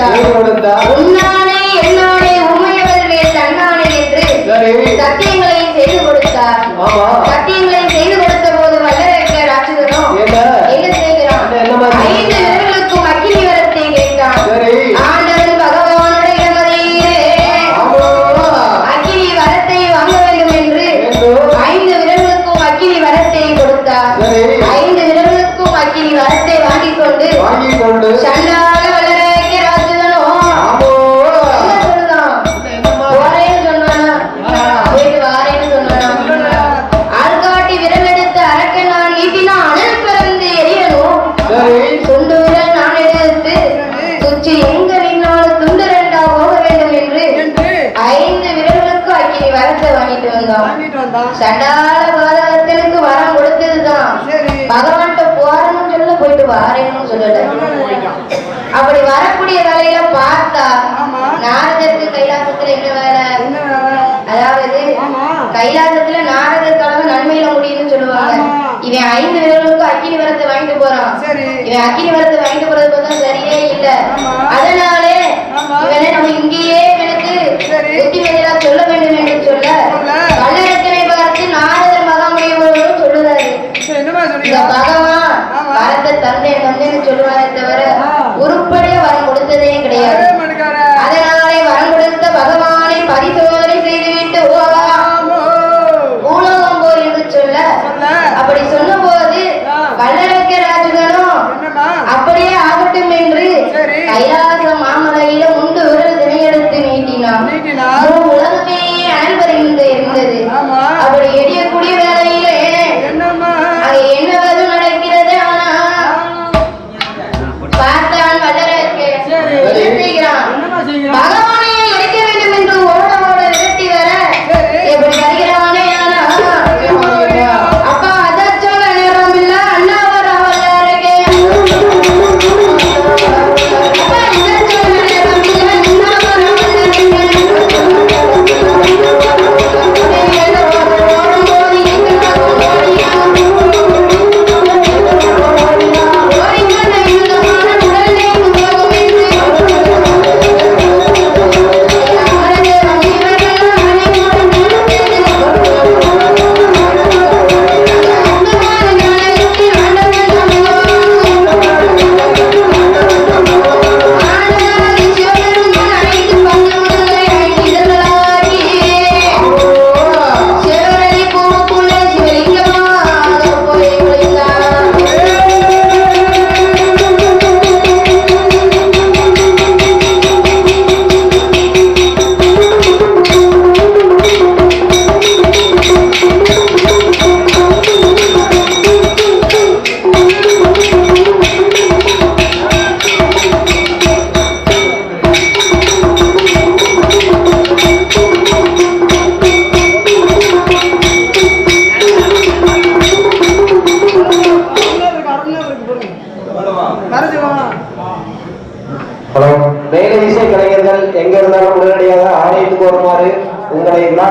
ನೋಡಂತ சண்டால பாதகத்தனுக்கு வரம் கொடுத்ததுதான். பகவான்கிட்ட போறேன்னு சொல்ல போயிட்டு வாரேன்னு சொல்லல. அப்படி வரக்கூடிய வேலையில பார்த்தா நாரதற்கு கைலாசத்துல என்ன வேலை? அதாவது கைலாசத்துல நாரதர் கலந்து நன்மையில முடியும்னு சொல்லுவாங்க. இவன் ஐந்து பேர்களுக்கு அக்கினி வரத்தை வாங்கிட்டு போறான். இவன் அக்கினி வரத்தை வாங்கிட்டு போறது பார்த்தா சரியே இல்ல. அதனாலே இவனை நம்ம இங்கேயே எனக்கு புத்திமதியா சொல்ல வேண்டும் என்று தந்தை வந்து எனக்கு சொல்லுவாரே தவிர உருப்படியா வர கொடுத்ததே கிடையாது.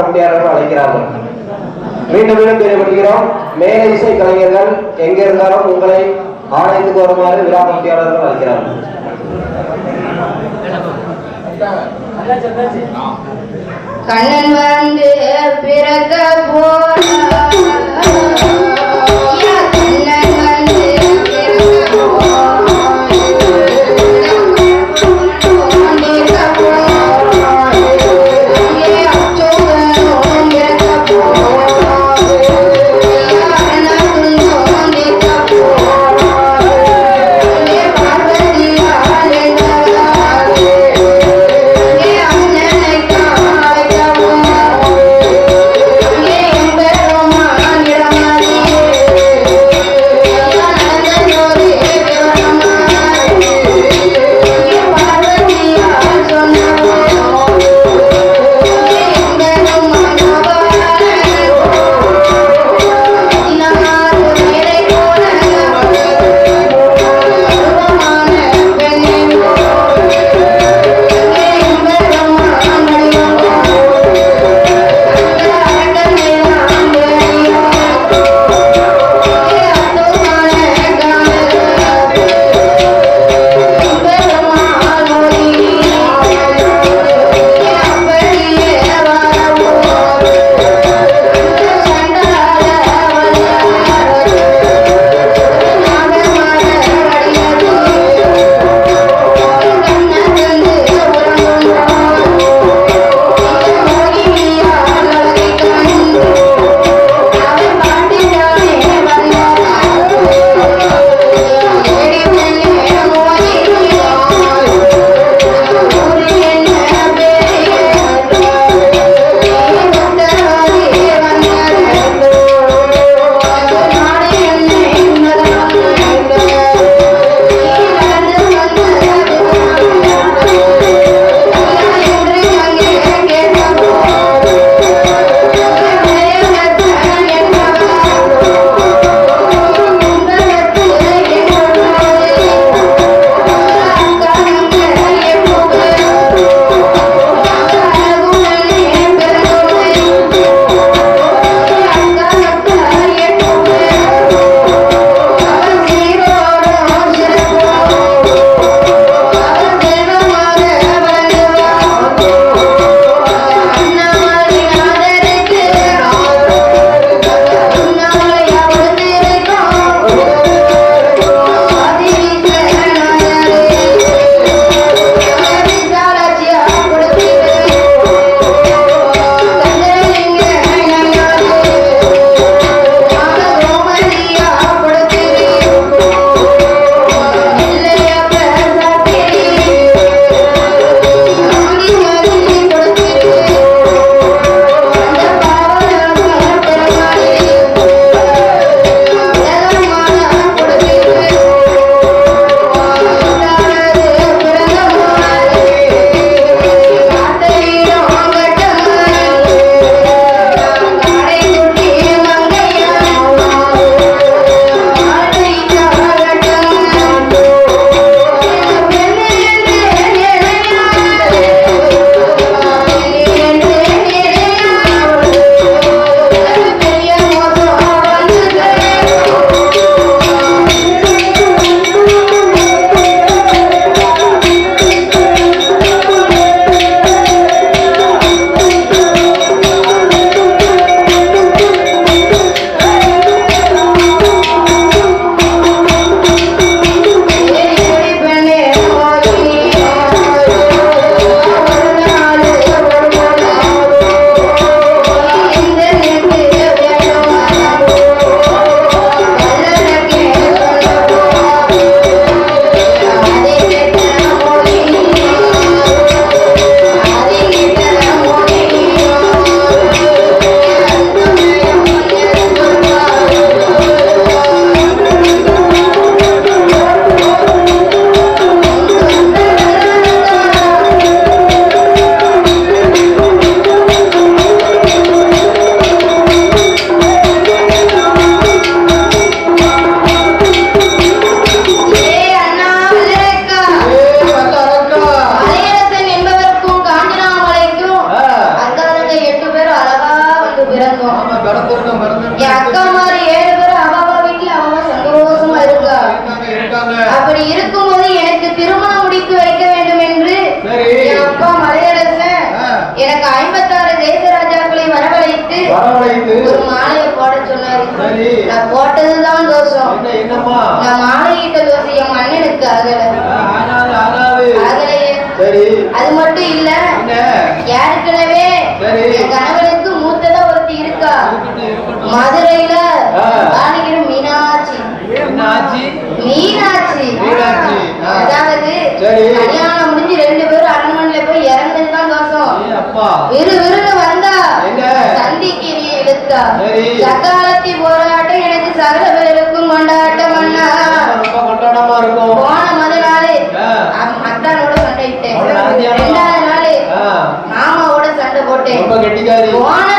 கட்டியாளர்கள் அழைக்கிறார்கள் மீண்டும் மீண்டும் தெரியப்படுகிறோம் மேல இசை கலைஞர்கள் எங்க இருந்தாலும் உங்களை ஆலயத்துக்கு வருமாறு விழா கட்டியாளர்கள் அழைக்கிறார்கள் கண்ணன் வந்து பிறக்க போற போடைக்கு ஒரு மாலையை போட சொன்னாரு. நான் போட்டதுதான் தோஷம். என்ன என்னம்மா? நான் மாலையிட்ட தோஷம் என் மண்ணனுக்கு ஆகல. ஆகாது ஆகாது. ஆகலையே. சரி. அது மட்டும் இல்ல ஏற்கனவே என் கணவனுக்கு மூத்ததா ஒருத்தி இருக்கா. மதுரையில வாணிகிற மீனாட்சி. மீனாட்சி? மீனாட்சி. மீனாட்சி அதாவது கல்யாணம் முடிஞ்சு ரெண்டு பேரும் அரண்மனையில போய் இறந்ததுதான் தோஷம். விறு விறுன்னு வந்தா சந்திக்கு சரி. சக்காலத்தி போராட்டம் எனக்கு சகல பேருக்கும் கொண்டாட்டம் அண்ணா. போன முத நாளு அத்தானோட சண்டை இட்டேன். அவளோட ஆண்டியானோ? ரெண்டாவது நாளு மாமாவோட சண்டை போட்டேன். போன